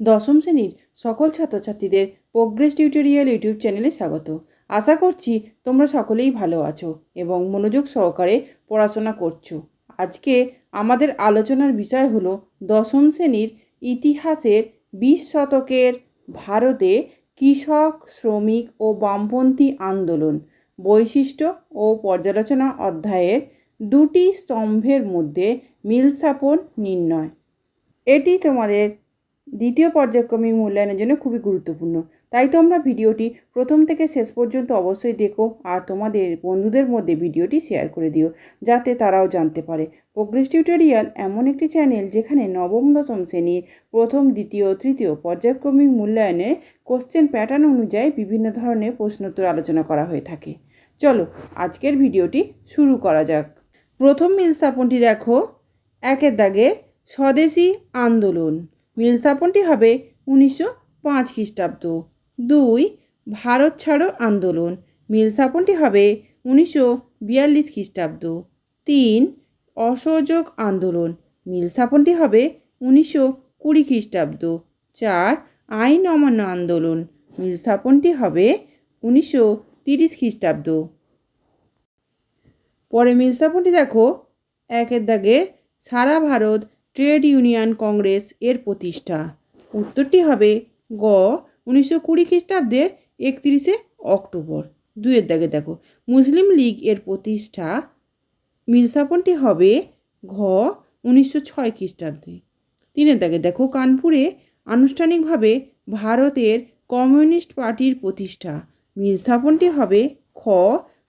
দশম শ্রেণির সকল ছাত্রছাত্রীদের প্রোগ্রেস টিউটোরিয়াল ইউটিউব চ্যানেলে স্বাগত। আশা করছি তোমরা সকলেই ভালো আছো এবং মনোযোগ সহকারে পড়াশোনা করছ। আজকে আমাদের আলোচনার বিষয় হলো দশম শ্রেণির ইতিহাসের বিশ শতকের ভারতে কৃষক, শ্রমিক ও বামপন্থী আন্দোলন, বৈশিষ্ট্য ও পর্যালোচনা অধ্যায়ের দুটি স্তম্ভের মধ্যে মিল স্থাপন নির্ণয়। এটি তোমাদের দ্বিতীয় পর্যায়ক্রমিক মূল্যায়নের জন্য খুবই গুরুত্বপূর্ণ। তাই তোমরা ভিডিওটি প্রথম থেকে শেষ পর্যন্ত অবশ্যই দেখো আর তোমাদের বন্ধুদের মধ্যে ভিডিওটি শেয়ার করে দিও, যাতে তারাও জানতে পারে। প্রোগ্রেস টিউটোরিয়াল এমন একটি চ্যানেল যেখানে নবম, দশম শ্রেণির প্রথম, দ্বিতীয় তৃতীয় পর্যায়ক্রমিক মূল্যায়নে কোশ্চেন প্যাটার্ন অনুযায়ী বিভিন্ন ধরনের প্রশ্নোত্তর আলোচনা করা হয়ে থাকে। চলো আজকের ভিডিওটি শুরু করা যাক। প্রথম মিল স্থাপনটি দেখো। একের দাগে স্বদেশি আন্দোলন। মিল স্থাপনটি হবে উনিশশো পাঁচ খ্রিস্টাব্দ। দুই, ভারত ছাড়ো আন্দোলন। মিল স্থাপনটি হবে উনিশশো বিয়াল্লিশ খ্রিস্টাব্দ। তিন, অসহযোগ আন্দোলন। মিল স্থাপনটি হবে উনিশশো কুড়ি খ্রিস্টাব্দ। চার, আইন অমান্য আন্দোলন। মিল স্থাপনটি হবে উনিশশো তিরিশ খ্রিস্টাব্দ। পরে মিল স্থাপনটি দেখো, একের দাগে সারা ভারত ট্রেড ইউনিয়ন কংগ্রেস এর প্রতিষ্ঠা। উত্তরটি হবে গ, উনিশশো কুড়ি খ্রিস্টাব্দের একত্রিশে অক্টোবর। দুয়ের দাগে দেখো, মুসলিম লীগ এর প্রতিষ্ঠা মিল স্থাপনটি হবে ঘ, উনিশশো ছয় খ্রিস্টাব্দে। তিনের দাগে দেখো, কানপুরে আনুষ্ঠানিকভাবে ভারতের কমিউনিস্ট পার্টির প্রতিষ্ঠা। মিল স্থাপনটি হবে খ,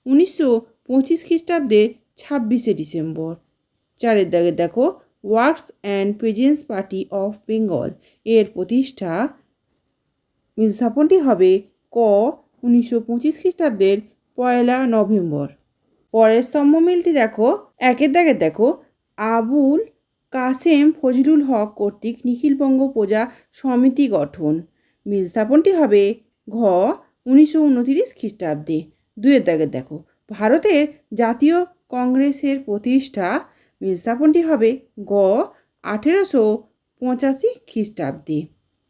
উনিশশো পঁচিশ খ্রিস্টাব্দে ছাব্বিশে ডিসেম্বর। চারের দাগে দেখো workers and peasants party of Bengal এর প্রতিষ্ঠা স্থাপনটি হবে ক উনিশশো পঁচিশ খ্রিস্টাব্দের পয়লা নভেম্বর। পরের স্তম্ভ মিলটি দেখো। একের দাগে দেখো। আবুল কাসেম ফজলুল হক কর্তৃক নিখিলবঙ্গ প্রজা সমিতি গঠন। মিল স্থাপনটি হবে ঘ উনিশশো উনতিরিশ খ্রিস্টাব্দে। দুয়ের দাগে দেখো। ভারতের জাতীয় কংগ্রেসের প্রতিষ্ঠা স্থাপনটি হবে গ, আঠেরোশো পঁচাশি খ্রিস্টাব্দে।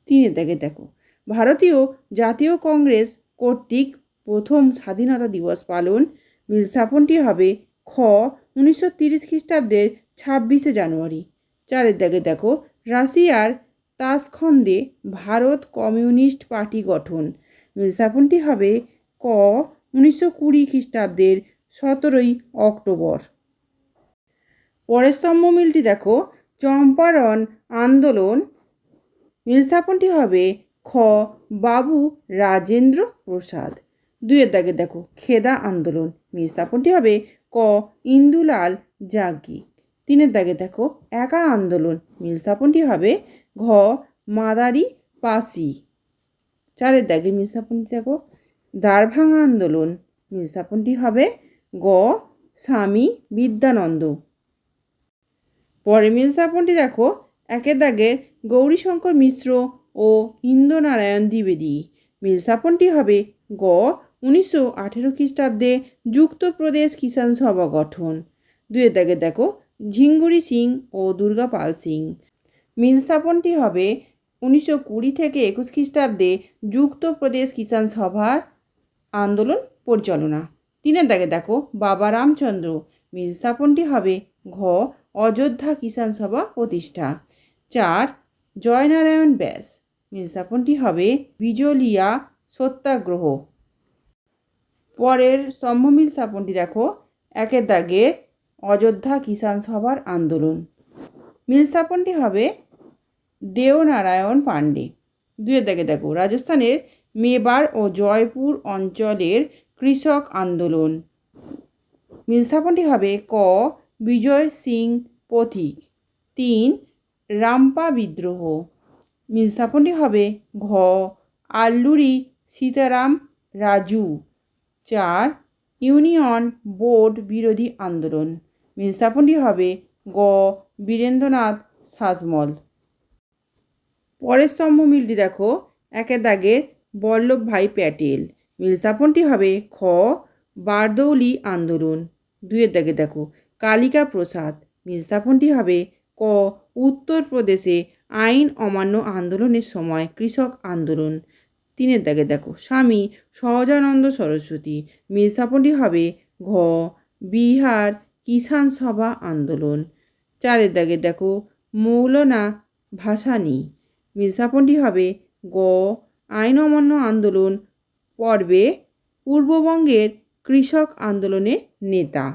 তিনের দাগে দেখো। ভারতীয় জাতীয় কংগ্রেস কর্তৃক প্রথম স্বাধীনতা দিবস পালন। স্থাপনটি হবে খ, উনিশশো তিরিশ খ্রিস্টাব্দের ছাব্বিশে জানুয়ারি। চারের দাগে দেখো, রাশিয়ার তাসখন্দে ভারত কমিউনিস্ট পার্টি গঠন। স্থাপনটি হবে ক, উনিশশো কুড়ি খ্রিস্টাব্দের সতেরোই অক্টোবর। পরের স্তম্ভ মিলটি দেখো। চম্পারণ আন্দোলন মিল স্থাপনটি হবে খ. বাবু রাজেন্দ্র প্রসাদ। দুইয়ের দাগে দেখো, খেদা আন্দোলন মিল স্থাপনটি হবে ক. ইন্দুলাল যাজ্ঞিক তিনের দাগে দেখো, একা আন্দোলন মিল স্থাপনটি হবে ঘ. মাদারি পাসি। চারের দাগে মিল স্থাপনটি দেখো, দ্বারভাঙা আন্দোলন মিল স্থাপনটি হবে গ. স্বামী বিদ্যানন্দ। পরে মিল স্থাপনটি দেখো, একের দাগের গৌরীশঙ্কর মিশ্র ও ইন্দ্রনারায়ণ দ্বিবেদী। মিল স্থাপনটি হবে গ, উনিশশো আঠেরো খ্রিস্টাব্দে যুক্তপ্রদেশ কিষাণ সভা গঠন। দুয়ের দাগে দেখো, ঝিঙ্গুরি সিং ও দুর্গাপাল সিং। মিল স্থাপনটি হবে উনিশশো কুড়ি থেকে একুশ খ্রিস্টাব্দে যুক্তপ্রদেশ কিষাণ সভার আন্দোলন পরিচালনা। তিনের দাগে দেখো, বাবা রামচন্দ্র। মিল স্থাপনটি হবে ঘ অযোধ্যা কিষাণ সভা প্রতিষ্ঠা। চার, জয়নারায়ণ ব্যাস। স্থাপনটি হবে বিজলিয়া সত্যাগ্রহ। পরের স্তম্ভমিল স্থাপনটি দেখো, একের দাগে অযোধ্যা কিষাণ সভার আন্দোলন। মিল স্থাপনটি হবে দেওনারায়ণ পাণ্ডে। দুয়ের দাগে দেখো, রাজস্থানের মেবার ও জয়পুর অঞ্চলের কৃষক আন্দোলন। মিল স্থাপনটি হবে ক বিজয় সিং পথিক। তিন, রাম্পা বিদ্রোহ। মিল স্থাপনটি হবে ঘ, আল্লুরি সীতারাম রাজু। চার, ইউনিয়ন বোর্ড বিরোধী আন্দোলন। মিল স্থাপনটি হবে গ, বীরেন্দ্রনাথ শাসমল পরের স্তম্ভ মিলটি দেখো একের দাগে বল্লভভাই প্যাটেল। মিল স্থাপনটি হবে খ, বারদৌলি আন্দোলন। দুয়ের দাগে দেখো কালিকা প্রসাদ। মিল হবে ক। উত্তরপ্রদেশে আইন অমান্য আন্দোলনের সময় কৃষক আন্দোলন। তিনের দাগে দেখো, স্বামী সহজানন্দ সরস্বতী। মিল স্থাপনটি হবে ঘ। বিহার কিষাণ সভা আন্দোলন। চারের দাগে দেখো, মৌলানা ভাসানী। মিল স্থাপনটি হবে গ। আইন অমান্য আন্দোলন পর্বে পূর্ববঙ্গের কৃষক আন্দোলনের নেতা।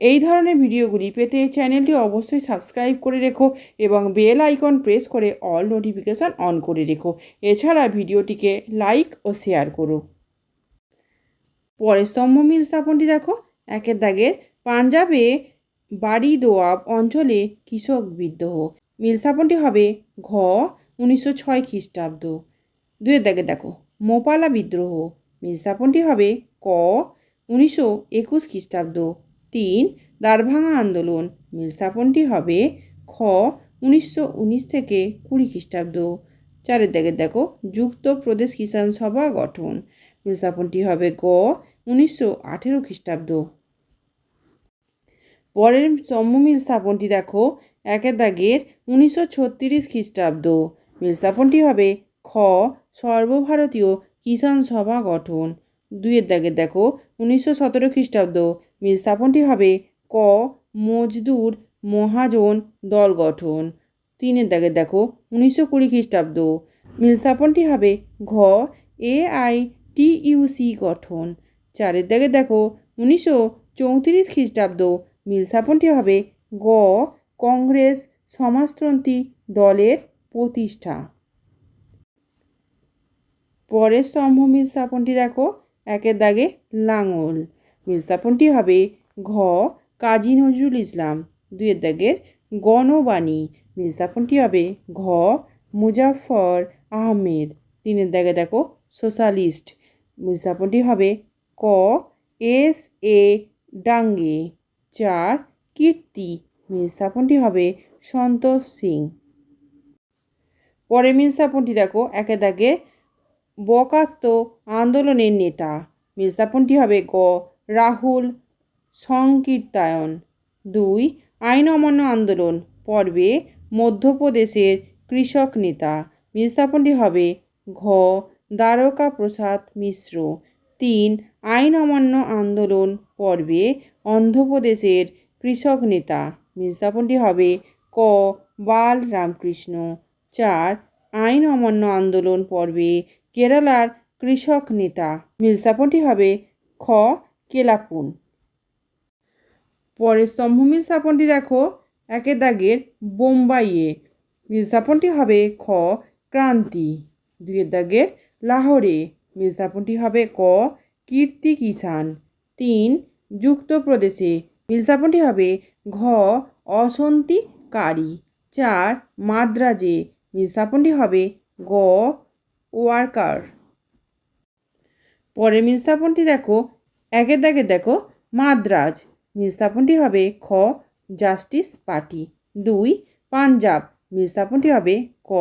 এই ধরনের ভিডিওগুলি পেতে চ্যানেলটি অবশ্যই সাবস্ক্রাইব করে রেখো এবং বেল আইকন প্রেস করে অল নোটিফিকেশান অন করে রেখো। এছাড়া ভিডিওটিকে লাইক ও শেয়ার করো। পরের স্তম্ভ মিল স্থাপনটি দেখো। একের দাগের পাঞ্জাবে বাড়ি দোয়াব অঞ্চলে কৃষক বিদ্রোহ। মিল স্থাপনটি হবে ঘ উনিশশো ছয় খ্রিস্টাব্দ। দুয়ের দাগে দেখো, মোপালা বিদ্রোহ। মিল স্থাপনটি হবে ক উনিশশো একুশ খ্রিস্টাব্দ। তিন দ্বারভাঙা আন্দোলন। মিল স্থাপনটি হবে খ উনিশশো উনিশ থেকে কুড়ি খ্রিস্টাব্দ। চারের দাগে দেখো যুক্ত প্রদেশ কিষাণ সভা গঠন। মিল স্থাপনটি হবে গ উনিশশো আঠেরো খ্রিস্টাব্দ। পরের স্তম্ভমিল স্থাপনটি দেখো একের দাগের উনিশশো ছত্রিশ খ্রিস্টাব্দ। মিল স্থাপনটি হবে খ সর্বভারতীয় কিষাণ সভা গঠন। দুইয়ের দাগের দেখো, উনিশশো সতেরো খ্রিস্টাব্দ। স্থাপনটি হবে ক. মজদুর মহাজন দল গঠন। তিনের দাগে দেখো, উনিশশো কুড়ি খ্রিস্টাব্দ। মিল স্থাপনটি হবে ঘ. এ আই টি ইউসি গঠন। চারের দাগে দেখো, উনিশশো চৌত্রিশ খ্রিস্টাব্দ। মিল স্থাপনটি হবে গ. কংগ্রেস সমাজতন্ত্রী দলের প্রতিষ্ঠা। পরের স্তম্ভ মিল স্থাপনটি দেখো, একের দাগে লাঙল। মিল হবে ঘ. কাজী নজরুল ইসলাম দুইয়ের দাগের গণবাণী। মিল স্থাপনটি হবে ঘ. মুজাফর আহমেদ তিনের দাগে দেখো, সোশ্যালিস্ট। মিল হবে ক. S A Dange. চার. কীর্তি। মিল হবে সন্তোষ সিং। পরে মিল স্থাপনটি দেখো, একে দাগে বকাস্ত আন্দোলনের নেতা। মিলস্থাপনটি হবে গ. রাহুল সংকীর্তায়ন। দুই, আইন অমান্য আন্দোলন। পর্বে মধ্যপ্রদেশের কৃষক নেতা মিল স্থাপনটি হবে ঘ, দ্বারকা প্রসাদ মিশ্র। তিন, আইন অমান্য আন্দোলন। পর্বে অন্ধ্রপ্রদেশের কৃষক নেতা মিল হবে ক, বাল রামকৃষ্ণ। চার, আইন অমান্য আন্দোলন। পর্বে কেরালার কৃষক নেতা মিল হবে খ কেলাপুন। পরের স্তম্ভমিল স্থাপনটি দেখো একের দাগের বোম্বাইয়ে। স্থাপনটি হবে খ, ক্রান্তি। দুইয়ের দাগের লাহোরে। স্থাপনটি হবে ক কীর্তি কিষান তিন, যুক্তপ্রদেশে। মিল স্থাপনটি হবে ঘ অসন্তিকারী চার, মাদ্রাজে। স্থাপনটি হবে গ, ওয়ার্কার। পরের স্থাপনটি দেখো একের দাগে দেখো, মাদ্রাজ। মিল স্থাপনটি হবে খ, জাস্টিস পার্টি। দুই, পাঞ্জাব। মিল স্থাপনটি হবে ক,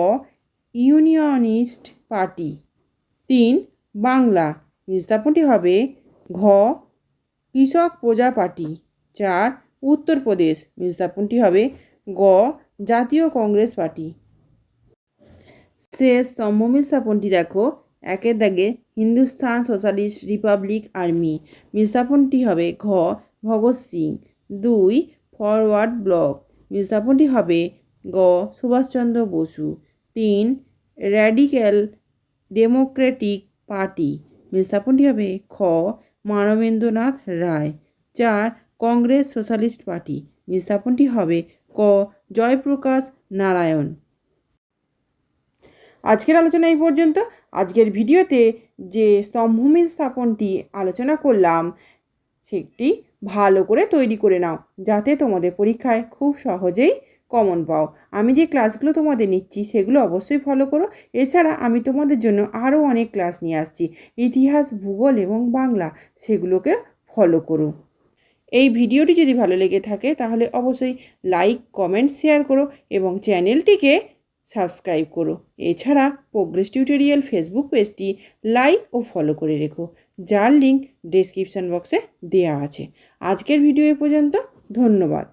ইউনিয়নিস্ট পার্টি। তিন, বাংলা। মিল স্থাপনটি হবে ঘ, কৃষক প্রজা পার্টি। চার উত্তরপ্রদেশ মিল স্থাপনটি হবে গ, জাতীয় কংগ্রেস পার্টি। শেষ স্তম্ভমিল স্থাপনটি দেখো, একের দাগে হিন্দুস্তান সোশ্যালিস্ট রিপাবলিক আর্মি। মিল স্থাপনটি হবে ঘ. ভগৎ সিং। দুই. Forward block. মিল স্থাপনটি হবে গ. সুভাষচন্দ্র বসু। তিন. Radical democratic party. মিল স্থাপনটি হবে খ. মানবেন্দ্রনাথ রায়। চার. Congress socialist party. মিল স্থাপনটি হবে ক. জয়প্রকাশ নারায়ণ। আজকের আলোচনা এই পর্যন্ত। আজকের ভিডিওতে যে স্তম্ভমিল স্থাপনটি আলোচনা করলাম, সেটি ভালো করে তৈরি করে নাও, যাতে তোমাদের পরীক্ষায় খুব সহজেই কমন পাও। আমি যে ক্লাসগুলো তোমাদের নিচ্ছি, সেগুলো অবশ্যই ফলো করো। এছাড়া আমি তোমাদের জন্য আরও অনেক ক্লাস নিয়ে আসছি। ইতিহাস, ভূগোল এবং বাংলা, সেগুলোকে ফলো করো। এই ভিডিওটি যদি ভালো লেগে থাকে, তাহলে অবশ্যই লাইক কমেন্ট শেয়ার করো এবং চ্যানেলটিকে সাবস্ক্রাইব করো। এছাড়া প্রোগ্রেস টিউটোরিয়াল ফেসবুক পেজটি লাইক ও ফলো করে রেখো, যার লিঙ্ক ডেসক্রিপশান বক্সে দেওয়া আছে। আজকের ভিডিও এ পর্যন্ত, ধন্যবাদ।